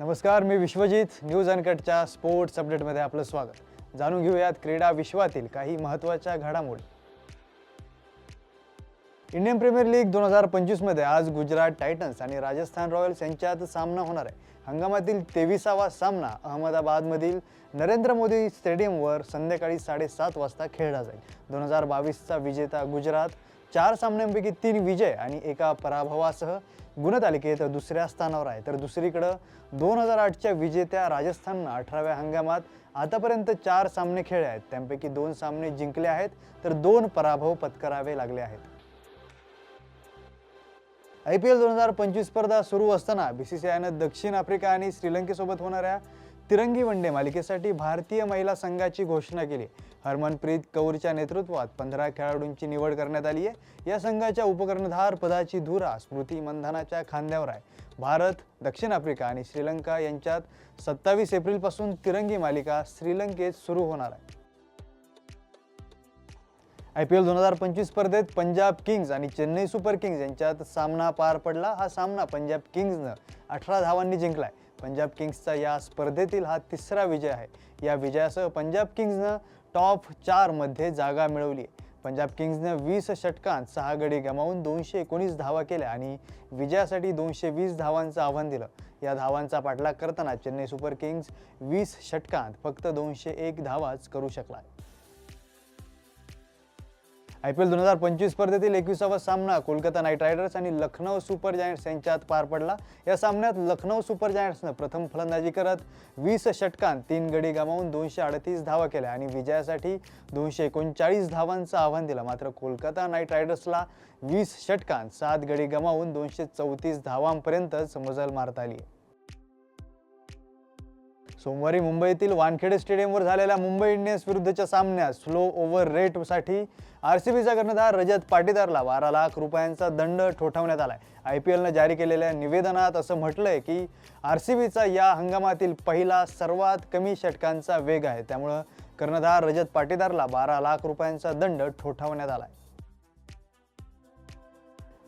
नमस्कार मी विश्वजित. न्यूज अनकटच्या स्पोर्ट्स अपडेटमध्ये आपलं स्वागत. जाणून घेऊयात क्रीडा विश्वातील काही महत्त्वाच्या घडामोडी. इंडियन प्रीमियर लीग दोन हजार पंचवीसमध्ये आज गुजरात टायटन्स आणि राजस्थान रॉयल्स यांच्यात सामना होणार आहे. हंगामातील तेविसावा सामना अहमदाबादमधील नरेंद्र मोदी स्टेडियमवर संध्याकाळी साडेसात वाजता खेळला जाईल. दोन हजार बावीसचा विजेता गुजरात चार सामन्यांपैकी तीन विजय आणि एका पराभवासह गुणतालिकेत दुसऱ्या स्थानावर आहे. तर दुसरीकडं दोन हजार आठच्या विजेत्या राजस्थाननं अठराव्या हंगामात आतापर्यंत चार सामने खेळले आहेत. त्यांपैकी दोन सामने जिंकले आहेत तर दोन पराभव पत्करावे लागले आहेत. आय पी एल दोन हजार पंचवीस स्पर्धा सुरू असताना बी सी सी आयनं दक्षिण आफ्रिका आणि श्रीलंकेसोबत होणाऱ्या तिरंगी वनडे मालिकेसाठी भारतीय महिला संघाची घोषणा केली. हरमनप्रीत कौरच्या नेतृत्वात पंधरा खेळाडूंची निवड करण्यात आली आहे. या संघाच्या उपकर्णधार पदाची धुरा स्मृती मंधानाच्या खांद्यावर आहे. भारत दक्षिण आफ्रिका आणि श्रीलंका यांच्यात सत्तावीस एप्रिलपासून तिरंगी मालिका श्रीलंकेत सुरू होणार आहे. आय पी एल दोन हजार पंचवीस स्पर्धेत पंजाब किंग्ज आणि चेन्नई सुपर किंग्ज यांच्यात सामना पार पडला. हा सामना पंजाब किंग्जनं अठरा धावांनी जिंकलाय. पंजाब किंग्सचा या स्पर्धेतील हा तिसरा विजय आहे. या विजयासह पंजाब किंग्जनं टॉप चारमध्ये जागा मिळवली आहे. पंजाब किंग्जनं वीस षटकांत सहा गडी गमावून दोनशे एकोणीस धावा केल्या आणि विजयासाठी दोनशे वीस धावांचं आव्हान दिलं. या धावांचा पाठलाग करताना चेन्नई सुपर किंग्ज वीस षटकांत फक्त दोनशे एक धावाच करू शकला. आय पी एल दोन हजार पंचवीस स्पर्धेतील एकविसावा सामना कोलकाता नाईट रायडर्स आणि लखनौ सुपर जायंट्स यांच्यात पार पडला. या सामन्यात लखनौ सुपर जायंट्सनं प्रथम फलंदाजी करत वीस षटकांत तीन गडी गमावून दोनशे अडतीस धावा केल्या आणि विजयासाठी दोनशे एकोणचाळीस धावांचं आव्हान दिलं. मात्र कोलकाता नाईट रायडर्सला वीस षटकांत सात गडी गमावून दोनशे चौतीस धावांपर्यंतच मजल मारता आली. सोमवारी मुंबईतील वानखेडे स्टेडियमवर झालेल्या मुंबई इंडियन्स विरुद्धच्या सामन्यात स्लो ओव्हर रेटसाठी आर सी बीचा कर्णधार रजत पाटीदारला बारा लाख रुपयांचा दंड ठोठावण्यात आलाय. आय पी एलनं जारी केलेल्या निवेदनात असं म्हटलंय की आर सी बीचा या हंगामातील पहिला सर्वात कमी षटकांचा वेग आहे. त्यामुळं कर्णधार रजत पाटीदारला बारा लाख रुपयांचा दंड ठोठावण्यात आलाय.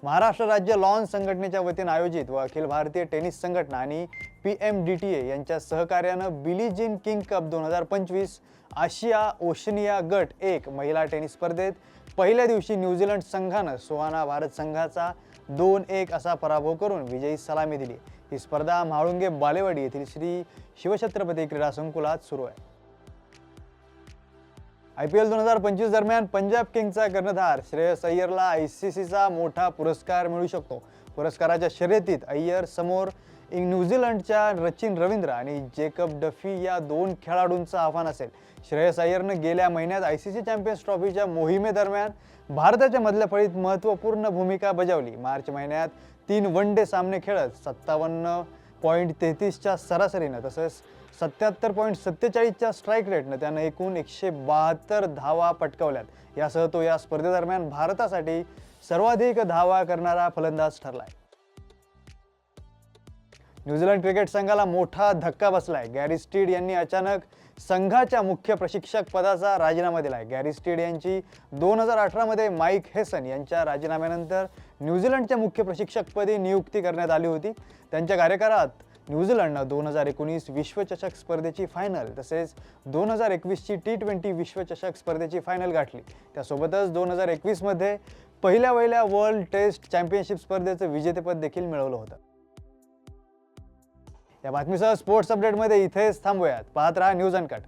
महाराष्ट्र राज्य लॉन संघटनेच्या वतीनं आयोजित व अखिल भारतीय टेनिस संघटना आणि P M D T A यांच्या सहकार्यानं बिली जिन किंग कप दोन हजार पंचवीस आशिया ओशनिया गट एक महिला टेनिस स्पर्धेत पहिल्या दिवशी न्यूझीलंड संघानं सोहाना भारत संघाचा दोन एक असा पराभव करून विजयी सलामी दिली. ही स्पर्धा म्हाळुंगे बालेवाडी येथील श्री शिवछत्रपती क्रीडा संकुलात सुरू आहे. आय पी एल दोन हजार पंचवीस दरम्यान पंजाब किंगचा कर्णधार श्रेयस अय्यरला आय सी सीचा मोठा पुरस्कार मिळू शकतो. पुरस्काराच्या शर्यतीत अय्यर समोर न्यूझीलंडच्या रचिन रवींद्र आणि जेकब डफी या दोन खेळाडूंचं आव्हान असेल. श्रेयस अय्यरनं गेल्या महिन्यात आय सी सी चॅम्पियन्स ट्रॉफीच्या मोहिमेदरम्यान भारताच्या मधल्या फळीत महत्त्वपूर्ण भूमिका बजावली. मार्च महिन्यात तीन वन डे सामने खेळत सत्तावन्न पॉईंट तेहतीसच्या सरासरीनं तसंच सत्याहत्तर पॉईंट सत्तेचाळीसच्या स्ट्राईक रेटनं त्यानं एकूण एकशे बहात्तर धावा पटकावल्यात. यासह तो या स्पर्धेदरम्यान भारतासाठी सर्वाधिक धावा करणारा फलंदाज ठरलाय. न्यूझीलंड क्रिकेट संघाला मोठा धक्का बसलाय. गॅरी स्टीड यांनी अचानक संघाच्या मुख्य प्रशिक्षक पदाचा राजीनामा दिलाय. गॅरी स्टीड यांची दोन हजार अठरामध्ये माईक हेसन यांच्या राजीनाम्यानंतर न्यूझीलंडच्या मुख्य प्रशिक्षकपदी नियुक्ती करण्यात आली होती. त्यांच्या कार्यकाळात न्यूझीलंडनं दोन हजार एकोणीस विश्वचषक स्पर्धेची फायनल तसेच दोन हजार एकवीसची टी ट्वेंटी विश्वचषक स्पर्धेची फायनल गाठली. त्यासोबतच दोन हजार एकवीसमध्ये पहिल्या वहिल्या वर्ल्ड टेस्ट चॅम्पियनशिप स्पर्धेचं विजेतेपद देखील मिळवलं होतं. या बातमीसह स्पोर्ट्स अपडेटमध्ये इथेच थांबूयात. पाहत राहा न्यूज अनकट